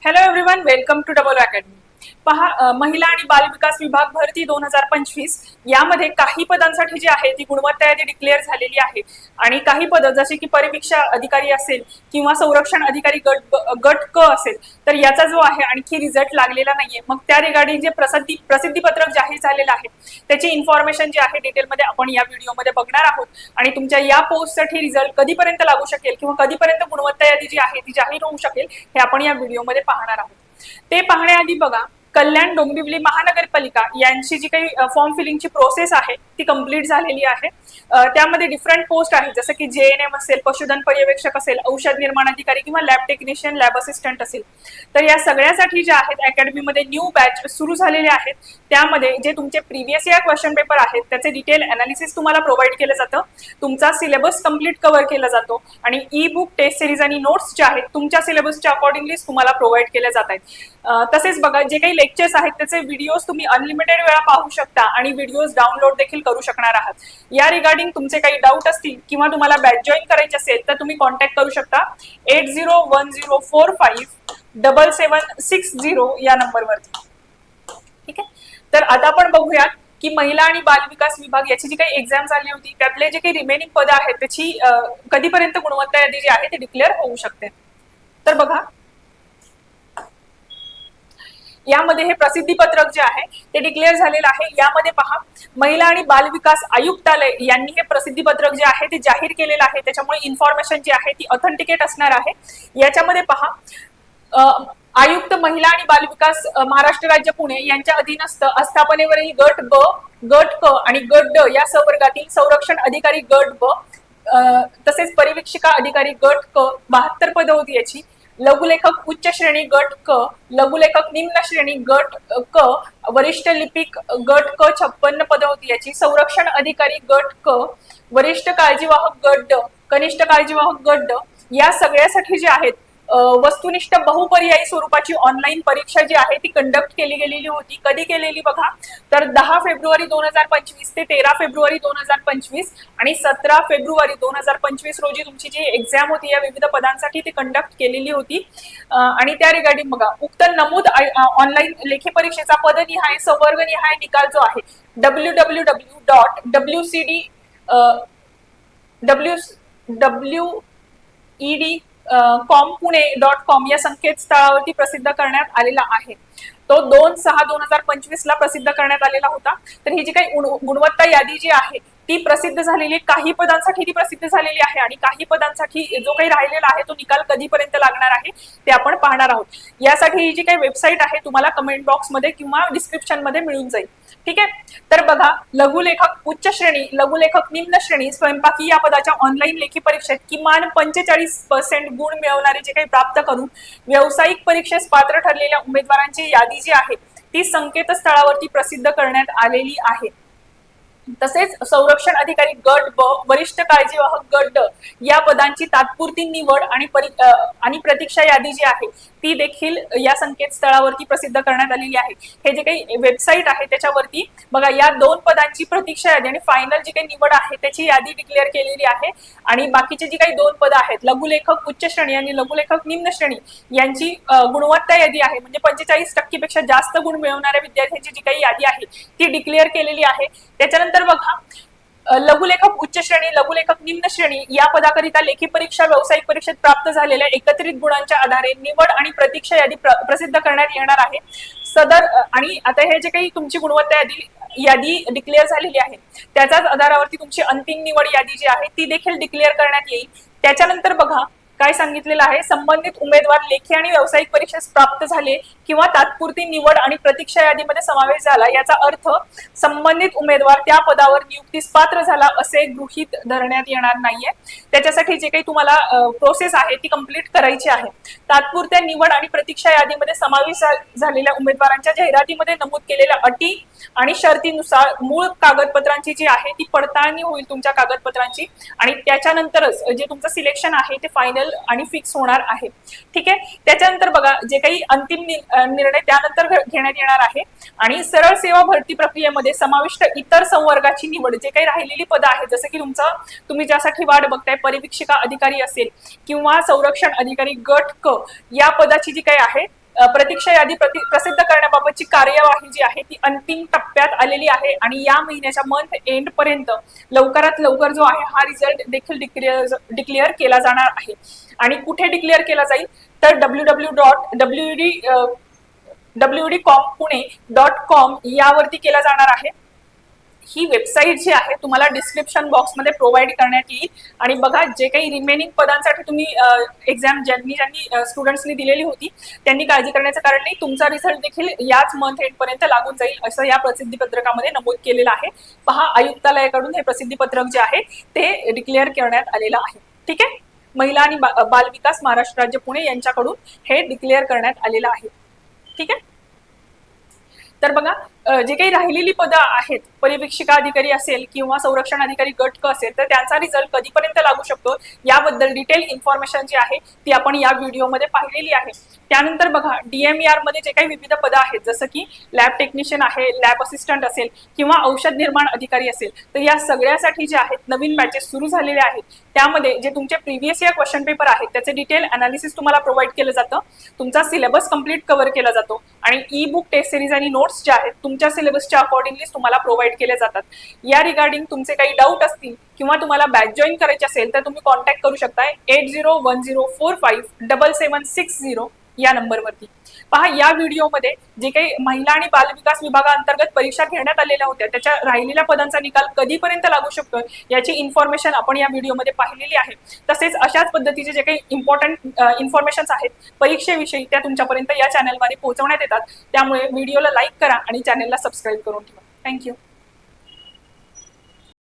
Hello everyone, welcome to Double Academy. पहा महिला आणि बाल विकास विभाग भरती दोन हजार पंचवीस. यामध्ये काही पदांसाठी जी आहे ती गुणवत्ता यादी डिक्लेअर झालेली आहे. आणि काही पदं जसे की परिवीक्षा अधिकारी असेल किंवा संरक्षण अधिकारी गट गट क असेल तर याचा जो आहे आणखी रिझल्ट लागलेला नाहीये. मग त्या रिगार्डिंग जे प्रसिद्धी प्रसिद्धीपत्रक जाहीर झालेलं आहे त्याची इन्फॉर्मेशन जी आहे डिटेलमध्ये आपण या व्हिडिओमध्ये बघणार आहोत. आणि तुमच्या या पोस्टसाठी रिझल्ट कधीपर्यंत लागू शकेल किंवा कधीपर्यंत गुणवत्ता यादी जी आहे ती जाहीर होऊ शकेल हे आपण या व्हिडिओमध्ये पाहणार आहोत. ते पाहण्याआधी बघा कल्याण डोंबिवली महानगरपालिका यांची जी काही फॉर्म फिलिंगची प्रोसेस आहे ती कंप्लीट झालेली आहे. त्यामध्ये डिफरंट पोस्ट आहेत. जसं की जे एन एम असेल पशुधन पर्यवेक्षक असेल औषध निर्माण अधिकारी किंवा लॅब टेक्निशियन लॅब असिस्टंट असेल. तर या सगळ्यासाठी ज्या आहेत अकॅडमीमध्ये न्यू बॅच सुरू झालेले आहेत. त्यामध्ये जे तुमचे प्रिव्हियस इयर क्वेश्चन पेपर आहेत त्याचे डिटेल अनालिसिस तुम्हाला प्रोव्हाइड केलं जातं. तुमचा सिलेबस कंप्लीट कव्हर केला जातो. आणि ई बुक टेस्ट सिरीज आणि नोट्स जे आहेत तुमच्या सिलेबसच्या अकॉर्डिंगलीच तुम्हाला प्रोव्हाइड केल्या जात आहेत. तसेच बघा जे काही लेक्चर्स आहेत त्याचे व्हिडिओज तुम्ही अनलिमिटेड वेळा पाहू शकता. आणि व्हिडिओज डाउनलोड देखील करू शकणार आहात. या रिगार्डिंग तुमचे काही डाऊट असतील किंवा तुम्हाला बॅच जॉईन करायचे असेल तर तुम्ही कॉन्टॅक्ट करू शकता. Eight zero one zero four five double seven six zero या नंबरवरती ठीक आहे? तर आता आपण बघूयात की महिला आणि बाल विकास विभाग याची जी काही एक्झाम झाली होती त्यातले जे काही रिमेनिंग पदं आहेत त्याची कधीपर्यंत गुणवत्ता यादी जी आहे ती डिक्लेअर होऊ शकते. तर बघा यामध्ये हे प्रसिद्धी पत्रक जे आहे ते डिक्लेअर झालेलं आहे. यामध्ये पहा महिला आणि बाल विकास आयुक्तालय यांनी हे प्रसिद्धी पत्रक जे आहे ते जाहीर केलेलं आहे. त्याच्यामुळे इन्फॉर्मेशन जी आहे ती ऑथेंटिकेट असणार आहे. याच्यामध्ये पहा आयुक्त महिला आणि बाल विकास महाराष्ट्र राज्य पुणे यांच्या अधीनस्थ आस्थापनेवरील गट ब गट क आणि गट ड या संवर्गातील संरक्षण अधिकारी गट ब तसेच परिवीक्षिका अधिकारी गट क बहात्तर पदं होती याची. लघुलेखक उच्च श्रेणी गट क लघुलेखक निम्न श्रेणी गट क वरिष्ठ लिपिक गट क छप्पन्न पद होती याची. संरक्षण अधिकारी गट क वरिष्ठ काळजीवाहक गट ड कनिष्ठ काळजीवाहक गट ड या सगळ्यासाठी जे आहेत वस्तुनिष्ठ बहुपर्यायी स्वरूपाची ऑनलाईन परीक्षा जी आहे ती कंडक्ट केली गेलेली होती. कधी केलेली बघा? तर दहा फेब्रुवारी दोन हजार पंचवीस ते तेरा फेब्रुवारी दोन हजार पंचवीस आणि सतरा फेब्रुवारी दोन हजार पंचवीस रोजी तुमची जी एक्झाम होती या विविध पदांसाठी ती कंडक्ट केलेली होती. आणि त्या रिगार्डिंग बघा उक्त नमूद ऑनलाईन लेखी परीक्षेचा पदनिहाय संवर्गनिहाय निकाल जो आहे W W W dot W C D W W ED com Pune dot com या संकेतस्थळावरती प्रसिद्ध करण्यात आलेला आहे. तो दोन सहा दोन हजार पंचवीस ला प्रसिद्ध करण्यात आलेला होता. तर ही जी काही गुणवत्ता यादी जी आहे ती प्रसिद्ध झालेली काही पदांसाठी ती प्रसिद्ध झालेली आहे आणि काही पदांसाठी जो काही राहिलेला आहे तो निकाल कधीपर्यंत लागणार आहे ते आपण पाहणार आहोत. यासाठी ही जी काही वेबसाईट आहे तुम्हाला कमेंट बॉक्समध्ये किंवा डिस्क्रिप्शनमध्ये मिळून जाईल. ठीक आहे? तर बघा लघुलेखक उच्च श्रेणी लघुलेखक निम्न श्रेणी स्वयंपाकी या पदाच्या ऑनलाईन लेखी परीक्षेत किमान पंचेचाळीस पर्सेंट गुण मिळवणारे जे काही प्राप्त करून व्यावसायिक परीक्षेस पात्र ठरलेल्या उमेदवारांची यादी जी आहे ती संकेतस्थळावरती प्रसिद्ध करण्यात आलेली आहे. तसेच संरक्षण अधिकारी गट ब वरिष्ठ काळजीवाहक गट या पदांची तात्पुरती निवड आणि परी आणि प्रतीक्षा यादी जी आहे ती देखील या संकेतस्थळावरती प्रसिद्ध करण्यात आलेली आहे. हे जे काही वेबसाईट आहे त्याच्यावरती बघा या दोन पदांची प्रतीक्षा यादी आणि फायनल जी काही निवड आहे त्याची यादी डिक्लेअर केलेली आहे. आणि बाकीचे जी काही दोन पदं आहेत लघुलेखक उच्च श्रेणी आणि लघुलेखक निम्न श्रेणी यांची गुणवत्ता यादी आहे. म्हणजे पंचेचाळीस टक्केपेक्षा जास्त गुण मिळवणाऱ्या विद्यार्थ्यांची जी काही यादी आहे ती डिक्लेअर केलेली आहे. त्याच्यानंतर बघा लघुलेखक उच्च श्रेणी लघुलेखक निम्न श्रेणी या पदाकरिता लेखी परीक्षा व्यावसायिक परीक्षेत प्राप्त झालेल्या एकत्रित गुणांच्या आधारे निवड आणि प्रतीक्षा यादी प्रसिद्ध करण्यात येणार आहे. सदर आणि आता हे जे काही तुमची गुणवत्ता यादी यादी डिक्लेअर झालेली आहे त्याच्याच आधारावरती तुमची अंतिम निवड यादी जी आहे ती देखील डिक्लेअर करण्यात येईल. त्याच्यानंतर बघा काय सांगितलेलं आहे संबंधित उमेदवार लेखी आणि व्यावसायिक परीक्षेस प्राप्त झाले किंवा तात्पुरती निवड आणि प्रतीक्षा यादीमध्ये समावेश झाला याचा अर्थ संबंधित उमेदवार त्या पदावर नियुक्तीस पात्र झाला असे गृहीत धरण्यात येणार नाहीये. त्याच्यासाठी जे काही तुम्हाला प्रोसेस आहे ती कंप्लीट करायची आहे. तात्पुरत्या निवड आणि प्रतीक्षा यादीमध्ये समावेश झालेल्या उमेदवारांच्या जाहिरातीमध्ये नमूद केलेल्या अटी आणि शर्तीनुसार मूळ कागदपत्रांची जी आहे ती पडताळणी होईल तुमच्या कागदपत्रांची आणि त्याच्यानंतरच जे तुमचं सिलेक्शन आहे ते फायनल आणि फिक्स होणार आहे. ठीक आहे? त्याच्यानंतर बघा जे काही अंतिम नि- निर्णय त्यानंतर घेण्यात येणार आहे. आणि सरळ सेवा भरती प्रक्रियेमध्ये समाविष्ट इतर संवर्गाची निवड जे काही राहिलेली पदं आहेत जसं की तुमचं तुम्ही ज्यासाठी वाट बघताय परिवीक्षिका अधिकारी असेल किंवा संरक्षण अधिकारी गट क या पदाची जी काही आहे प्रतीक्षा यादी प्रति प्रसिद्ध करण्याबाबतची कार्यवाही जी आहे ती अंतिम टप्प्यात आलेली आहे. आणि या महिन्याच्या मंथ एंड पर्यंत लवकरात लवकर जो आहे हा रिझल्ट देखील डिक्लेअर डिक्लेअर केला जाणार आहे. आणि कुठे डिक्लेअर केला जाईल तर W W dot W D W D com Pune dot com यावरती केला जाणार आहे. ही वेबसाईट जी आहे तुम्हाला डिस्क्रिप्शन बॉक्समध्ये प्रोव्हाइड करण्यात येईल. आणि बघा जे काही रिमेनिंग पदांसाठी तुम्ही एक्झाम ज्यांनी ज्यांनी स्टुडंट्सनी दिलेली होती त्यांनी काळजी करण्याचं कारण नाही. तुमचा रिझल्ट देखील याच मंथ एंडपर्यंत लागून जाईल असं या प्रसिद्धी पत्रकामध्ये नमूद केलेलं आहे. पहा आयुक्तालयाकडून हे प्रसिद्धी पत्रक जे आहे ते डिक्लेअर करण्यात आलेलं आहे. ठीक आहे? महिला आणि बा- बाल विकास महाराष्ट्र राज्य पुणे यांच्याकडून हे डिक्लेअर करण्यात आलेलं आहे. ठीक आहे? तर बघा जे काही राहिलेली पदं आहेत परिवीक्षिका अधिकारी असेल किंवा संरक्षण अधिकारी गट क असेल तर त्यांचा रिझल्ट कधीपर्यंत लागू शकतो याबद्दल डिटेल इन्फॉर्मेशन जी आहे ती आपण या व्हिडिओमध्ये पाहिलेली आहे. त्यानंतर बघा डीएमईआरमध्ये जे काही विविध पदं आहेत जसं की लॅब टेक्निशियन आहे लॅब असिस्टंट असेल किंवा औषध निर्माण अधिकारी असेल तर या सगळ्यासाठी जे आहेत नवीन बॅचेस सुरू झालेले आहेत. त्यामध्ये जे तुमचे प्रिव्हियस इयर क्वेश्चन पेपर आहेत त्याचे डिटेल अनालिसिस तुम्हाला प्रोव्हाइड केलं जातं. तुमचा सिलेबस कंप्लीट कव्हर केला जातो. आणि ई बुक टेस्ट सिरीज आणि नोट्स ज्या आहेत तुमच्या सिलेबसच्या अकॉर्डिंगली तुम्हाला प्रोव्हाइड केले जातात. या रिगार्डिंग तुमचे काही डाऊट असतील किंवा तुम्हाला बॅच जॉईन करायचे असेल तर तुम्ही कॉन्टॅक्ट करू शकता eight zero one zero four five double seven six zero या नंबरवरती. पहा या व्हिडिओमध्ये जे काही महिला आणि बालविकास विभागाअंतर्गत परीक्षा घेण्यात आलेल्या होत्या त्याच्या राहिलेल्या पदांचा निकाल कधीपर्यंत लागू शकतो याची इन्फॉर्मेशन आपण या व्हिडिओमध्ये पाहिलेली आहे. तसेच अशाच पद्धतीचे जे काही इम्पॉर्टंट इन्फॉर्मेशन आहेत परीक्षेविषयी त्या तुमच्यापर्यंत या चॅनलद्वारे पोहोचवण्यात येतात. त्यामुळे व्हिडिओला लाईक करा आणि चॅनलला सबस्क्राईब करून ठेवा. थँक्यू